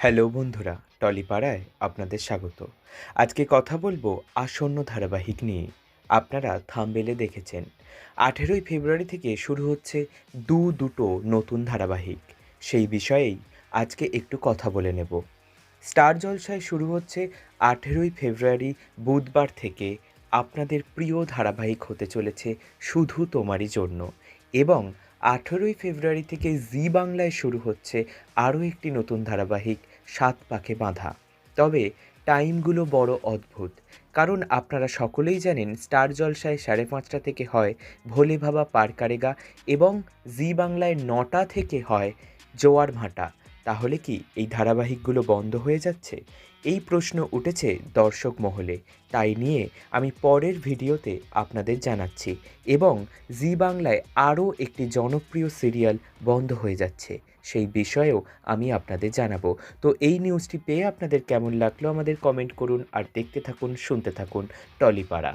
Hello বন্ধুরা টলিপাড়ায় আপনাদের স্বাগত। আজকে কথা বলব আসন্ন ধারাবাহিক নিয়ে। আপনারা থামবেলে দেখেছেন। আঠেরোই ফেব্রুয়ারি থেকে শুরু হচ্ছে দু দুটো নতুন ধারাবাহিক। সেই বিষয়েই আজকে একটু কথা বলে নেব। স্টার জলসায় শুরু হচ্ছে আঠেরোই ফেব্রুয়ারি বুধবার থেকে আপনাদের প্রিয় ধারাবাহিক হতে চলেছে শুধু তোমারই জন্য। এবং আঠেরোই ফেব্রুয়ারি থেকে জি বাংলায় শুরু হচ্ছে আরও একটি নতুন ধারাবাহিক, সাত পাকে বাঁধা। তবে টাইমগুলো বড় অদ্ভুত। কারণ আপনারা সকলেই জানেন, স্টার জলসায় সাড়ে পাঁচটা থেকে হয় ভোলে ভাবা পারকারেগা এবং জি বাংলায় নটা থেকে হয় জোয়ার ভাঁটা। তাহলে কি এই ধারাবাহিকগুলো বন্ধ হয়ে যাচ্ছে? এই প্রশ্ন উঠেছে দর্শক মহলে। তাই নিয়ে আমি পরের ভিডিওতে আপনাদের জানাচ্ছি এবং জি বাংলায় আরও একটি জনপ্রিয় সিরিয়াল বন্ধ হয়ে যাচ্ছে। সেই বিষয়েও আমি আপনাদের জানাব। তো এই নিউজটি পেয়ে আপনাদের কেমন লাগল আমাদের কমেন্ট করুন আর দেখতে থাকুন, শুনতে থাকুন টলিপাড়া।